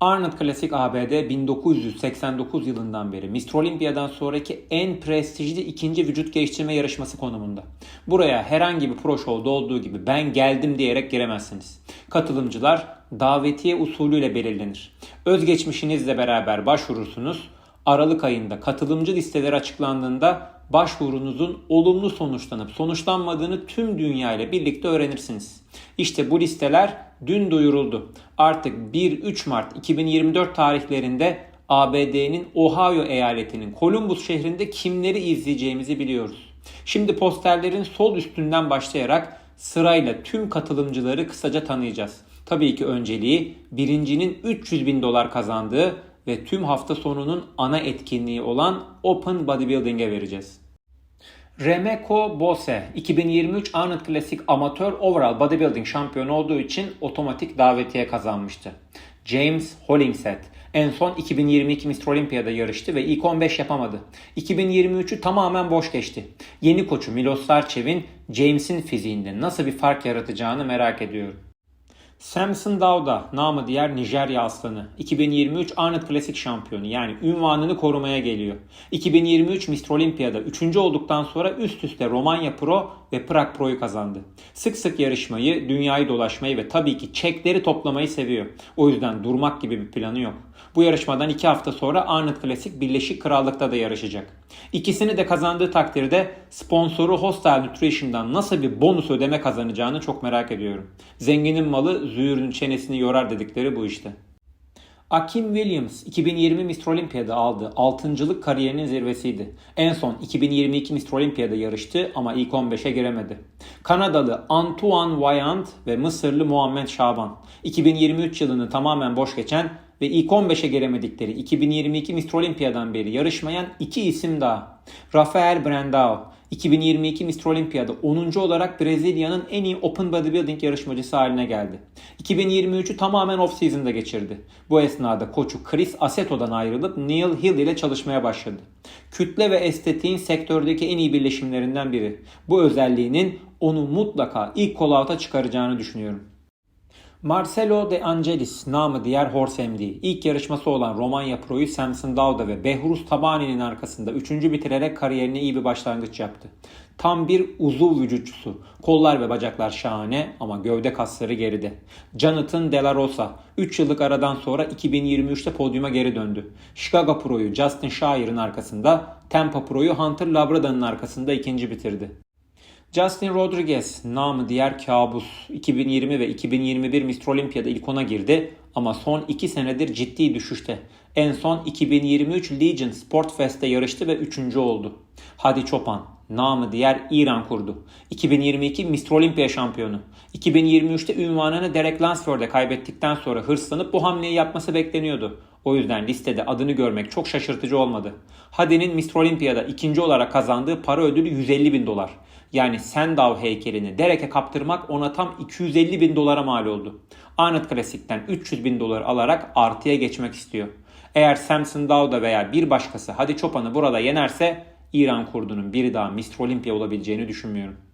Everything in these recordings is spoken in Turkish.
Arnold Classic ABD 1989 yılından beri Mr. Olympia'dan sonraki en prestijli ikinci vücut geliştirme yarışması konumunda. Buraya herhangi bir pro show'da olduğu gibi ben geldim diyerek giremezsiniz. Katılımcılar davetiye usulüyle belirlenir. Özgeçmişinizle beraber başvurursunuz. Aralık ayında katılımcı listeleri açıklandığında başvurunuzun olumlu sonuçlanıp sonuçlanmadığını tüm dünya ile birlikte öğrenirsiniz. İşte bu listeler dün duyuruldu. Artık 1-3 Mart 2024 tarihlerinde ABD'nin Ohio eyaletinin Columbus şehrinde kimleri izleyeceğimizi biliyoruz. Şimdi posterlerin sol üstünden başlayarak sırayla tüm katılımcıları kısaca tanıyacağız. Tabii ki önceliği birincinin 300 bin dolar kazandığı ve tüm hafta sonunun ana etkinliği olan Open Bodybuilding'e vereceğiz. Remeko Bose 2023 Arnold Classic Amatör Overall Bodybuilding şampiyonu olduğu için otomatik davetiye kazanmıştı. James Hollingshead en son 2022 Mr. Olympia'da yarıştı ve ilk 15 yapamadı. 2023'ü tamamen boş geçti. Yeni koçu Milos Sarcev'in James'in fiziğinde nasıl bir fark yaratacağını merak ediyorum. Samson Dauda, namı diğer Nijerya aslanı. 2023 Arnold Classic şampiyonu yani ünvanını korumaya geliyor. 2023 Mr. Olympia'da 3. olduktan sonra üst üste Romanya Pro ve Prag Pro'yu kazandı. Sık sık yarışmayı, dünyayı dolaşmayı ve tabii ki çekleri toplamayı seviyor. O yüzden durmak gibi bir planı yok. Bu yarışmadan 2 hafta sonra Arnold Classic Birleşik Krallık'ta da yarışacak. İkisini de kazandığı takdirde sponsoru Hostile Nutrition'dan nasıl bir bonus ödeme kazanacağını çok merak ediyorum. Zenginin malı züğürün çenesini yorar dedikleri bu işte. Akim Williams 2020 Mr. Olympia'da aldığı 6. kariyerinin zirvesiydi. En son 2022 Mr. Olympia'da yarıştı ama ilk 15'e giremedi. Kanadalı Antoine Vaillant ve Mısırlı Muhammed Şaban 2023 yılını tamamen boş geçen ve ilk 15'e giremedikleri 2022 Mr. Olympia'dan beri yarışmayan iki isim daha. Rafael Brandao 2022 Mr. Olympia'da 10. olarak Brezilya'nın en iyi Open Bodybuilding yarışmacısı haline geldi. 2023'ü tamamen off-season'da geçirdi. Bu esnada koçu Chris Aseto'dan ayrılıp Neil Hill ile çalışmaya başladı. Kütle ve estetiğin sektördeki en iyi birleşimlerinden biri. Bu özelliğinin onu mutlaka ilk call-out'a çıkaracağını düşünüyorum. Marcelo De Angelis, namı diğer Horse MD, ilk yarışması olan Romanya Pro'yu Samson Dauda ve Behruz Tabani'nin arkasında 3. bitirerek kariyerine iyi bir başlangıç yaptı. Tam bir uzuv vücutçusu. Kollar ve bacaklar şahane ama gövde kasları geride. Jonathan De La Rosa 3 yıllık aradan sonra 2023'te podyuma geri döndü. Chicago Pro'yu Justin Shire'ın arkasında, Tampa Pro'yu Hunter Labrador'ın arkasında ikinci bitirdi. Justin Rodriguez, namı diğer kabus, 2020 ve 2021 Mr. Olympia'da ilk ona girdi ama son 2 senedir ciddi düşüşte. En son 2023 Legion Sport Fest'te yarıştı ve 3. oldu. Hadi Çopan, namı diğer İran kurdu. 2022 Mr. Olympia şampiyonu. 2023'te ünvanını Derek Lansford'e kaybettikten sonra hırslanıp bu hamleyi yapması bekleniyordu. O yüzden listede adını görmek çok şaşırtıcı olmadı. Hadi'nin Mr. Olympia'da ikinci olarak kazandığı para ödülü 150 bin dolar. Yani Sandow heykelini Derek'e kaptırmak ona tam 250 bin dolara mal oldu. Arnold Classic'ten 300 bin dolar alarak artıya geçmek istiyor. Eğer Samson Dowda veya bir başkası Hadi Çopan'ı burada yenerse İran kurdunun biri daha Mr. Olympia olabileceğini düşünmüyorum.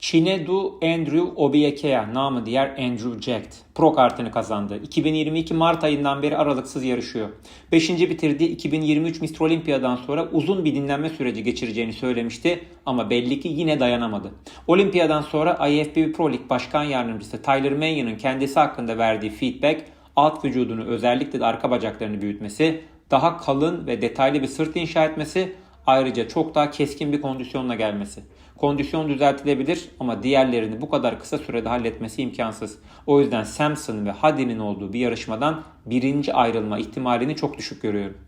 Chinedu Andrew Obiekea namı diğer Andrew Jacked pro kartını kazandı. 2022 Mart ayından beri aralıksız yarışıyor. 5. bitirdiği 2023 Mr. Olympia'dan sonra uzun bir dinlenme süreci geçireceğini söylemişti ama belli ki yine dayanamadı. Olimpiyadan sonra IFBB Pro League Başkan Yardımcısı Tyler Mayon'un kendisi hakkında verdiği feedback alt vücudunu özellikle de arka bacaklarını büyütmesi, daha kalın ve detaylı bir sırt inşa etmesi Ayrıca çok daha keskin bir kondisyonla gelmesi. Kondisyon düzeltilebilir ama diğerlerini bu kadar kısa sürede halletmesi imkansız. O yüzden Samson ve Hadi'nin olduğu bir yarışmadan birinci ayrılma ihtimalini çok düşük görüyorum.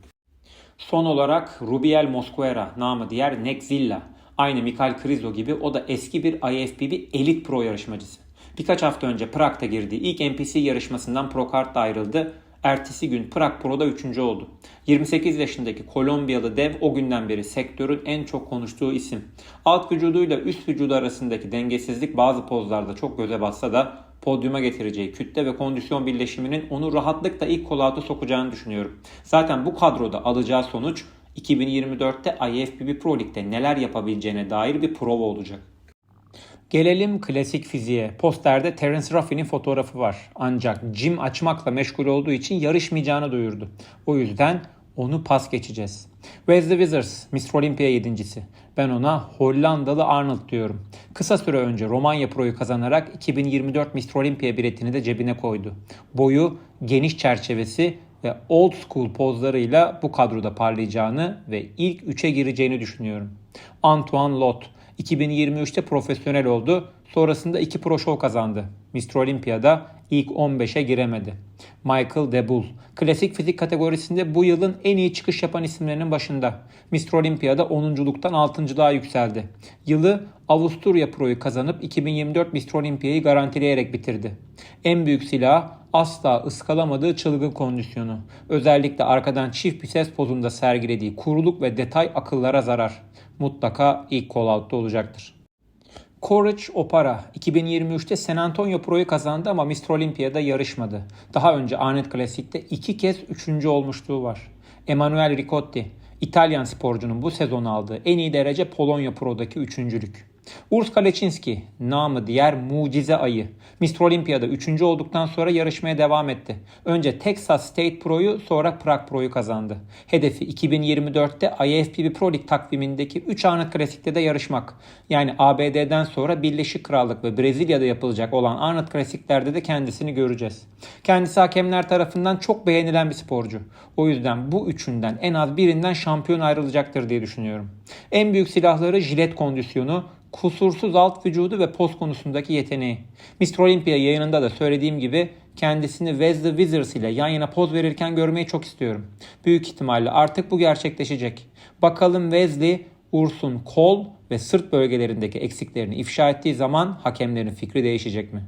Son olarak Rubiel Mosquera namı diğer Nexzilla. Aynı Mikael Krizo gibi o da eski bir IFBB Elite Pro yarışmacısı. Birkaç hafta önce Prag'da girdiği ilk NPC yarışmasından Pro Kart'da ayrıldı Ertesi gün Prag Pro'da 3. oldu. 28 yaşındaki Kolombiyalı dev o günden beri sektörün en çok konuştuğu isim. Alt vücuduyla üst vücudu arasındaki dengesizlik bazı pozlarda çok göze bassa da podyuma getireceği kütle ve kondisyon birleşiminin onu rahatlıkla ilk kolağıta sokacağını düşünüyorum. Zaten bu kadroda alacağı sonuç 2024'te IFBB Pro League'de neler yapabileceğine dair bir prova olacak. Gelelim klasik fiziğe. Posterde Terence Ruffy'nin fotoğrafı var. Ancak Jim açmakla meşgul olduğu için yarışmayacağını duyurdu. O yüzden onu pas geçeceğiz. Wesley Withers, Mr. Olympia yedincisi. Ben ona Hollandalı Arnold diyorum. Kısa süre önce Romanya Pro'yu kazanarak 2024 Mr. Olympia biletini de cebine koydu. Boyu, geniş çerçevesi ve old school pozlarıyla bu kadroda parlayacağını ve ilk 3'e gireceğini düşünüyorum. Antoine Lot 2023'te profesyonel oldu. Sonrasında 2 Pro Show kazandı. Mr. Olympia'da ilk 15'e giremedi. Michael DeBull klasik fizik kategorisinde bu yılın en iyi çıkış yapan isimlerinin başında. Mr. Olympia'da 10'unculuktan 6.lığa yükseldi. Yılı Avusturya Pro'yu kazanıp 2024 Mr. Olympia'yı garantileyerek bitirdi. En büyük silah asla ıskalamadığı çılgın kondisyonu. Özellikle arkadan çift biceps pozunda sergilediği kuruluk ve detay akıllara zarar. Mutlaka ilk call-out'ta olacaktır. Courage Opara 2023'te San Antonio Pro'yu kazandı ama Mr. Olympia'da yarışmadı. Daha önce Arnet Classic'te iki kez üçüncü olmuşluğu var. Emanuele Ricotti, İtalyan sporcunun bu sezon aldığı en iyi derece Polonya Pro'daki üçüncülük. Urs Kalecinski, namı diğer mucize ayı. Mr. Olympia'da 3. olduktan sonra yarışmaya devam etti. Önce Texas State Pro'yu sonra Prag Pro'yu kazandı. Hedefi 2024'te IFBB Pro League takvimindeki 3 Arnold Classic'te de yarışmak. Yani ABD'den sonra Birleşik Krallık ve Brezilya'da yapılacak olan Arnold Classic'lerde de kendisini göreceğiz. Kendisi hakemler tarafından çok beğenilen bir sporcu. O yüzden bu üçünden en az birinden şampiyon ayrılacaktır diye düşünüyorum. En büyük silahları jilet kondisyonu, kusursuz alt vücudu ve poz konusundaki yeteneği. Mr. Olympia yayınında da söylediğim gibi kendisini Wesley Withers ile yan yana poz verirken görmeyi çok istiyorum. Büyük ihtimalle artık bu gerçekleşecek. Bakalım Wesley Urs'un kol ve sırt bölgelerindeki eksiklerini ifşa ettiği zaman hakemlerin fikri değişecek mi?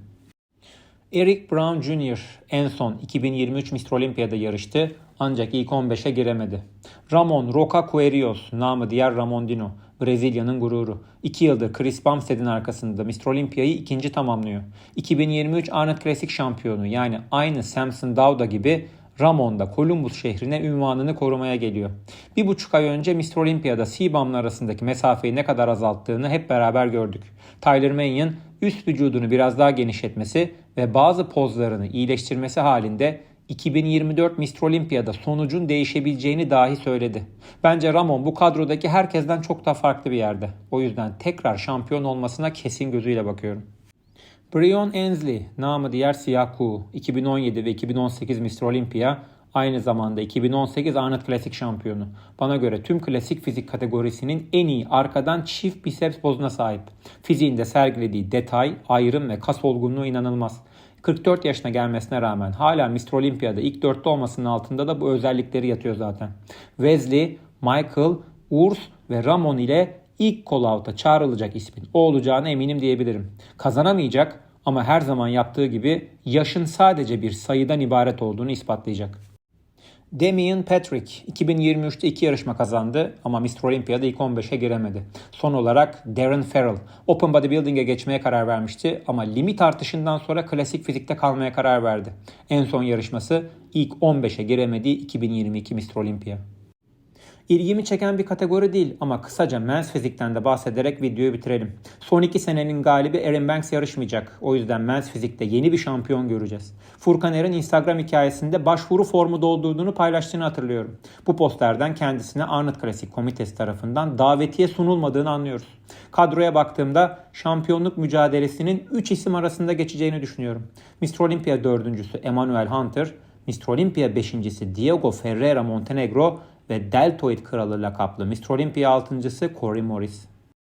Eric Brown Jr. en son 2023 Mr. Olympia'da yarıştı ancak ilk 15'e giremedi. Ramon Roca Querios, namı diğer Ramondino, Brezilya'nın gururu. 2 yıldır Chris Bumstead'in arkasında Mr. Olympia'yı ikinci tamamlıyor. 2023 Arnold Classic şampiyonu yani aynı Samson Dauda gibi Ramon da Columbus şehrine ünvanını korumaya geliyor. Bir buçuk ay önce Mr. Olympia'da Seabound'la arasındaki mesafeyi ne kadar azalttığını hep beraber gördük. Tyler Mannion üst vücudunu biraz daha genişletmesi ve bazı pozlarını iyileştirmesi halinde 2024 Mr. Olympia'da sonucun değişebileceğini dahi söyledi. Bence Ramon bu kadrodaki herkesten çok daha farklı bir yerde. O yüzden tekrar şampiyon olmasına kesin gözüyle bakıyorum. Brion Ensley, namı diğer Siyah Kuğu, 2017 ve 2018 Mr. Olympia, aynı zamanda 2018 Arnold Classic şampiyonu. Bana göre tüm klasik fizik kategorisinin en iyi arkadan çift biceps pozuna sahip. Fiziğinde sergilediği detay, ayrım ve kas olgunluğu inanılmaz. 44 yaşına gelmesine rağmen hala Mr. Olympia'da ilk dörtte olmasının altında da bu özellikleri yatıyor zaten. Wesley, Michael, Urs ve Ramon ile ilk call-out'a çağrılacak ismin o olacağına eminim diyebilirim. Kazanamayacak ama her zaman yaptığı gibi yaşın sadece bir sayıdan ibaret olduğunu ispatlayacak. Damian Patrick 2023'te iki yarışma kazandı ama Mr. Olympia'da ilk 15'e giremedi. Son olarak Darren Farrell Open Bodybuilding'e geçmeye karar vermişti ama limit artışından sonra klasik fizikte kalmaya karar verdi. En son yarışması ilk 15'e giremediği 2022 Mr. Olympia. İlgimi çeken bir kategori değil ama kısaca men's fizikten de bahsederek videoyu bitirelim. Son iki senenin galibi Erin Banks yarışmayacak. O yüzden men's fizikte yeni bir şampiyon göreceğiz. Furkan Er'in Instagram hikayesinde başvuru formu doldurduğunu paylaştığını hatırlıyorum. Bu postlerden kendisine Arnold Classic komitesi tarafından davetiye sunulmadığını anlıyoruz. Kadroya baktığımda şampiyonluk mücadelesinin 3 isim arasında geçeceğini düşünüyorum. Mr. Olympia dördüncüsü Emmanuel Hunter, Mr. Olympia beşincisi Diego Ferreira Montenegro ve Deltoid Kralı lakaplı Mr. Olympia altıncısı Corey Morris.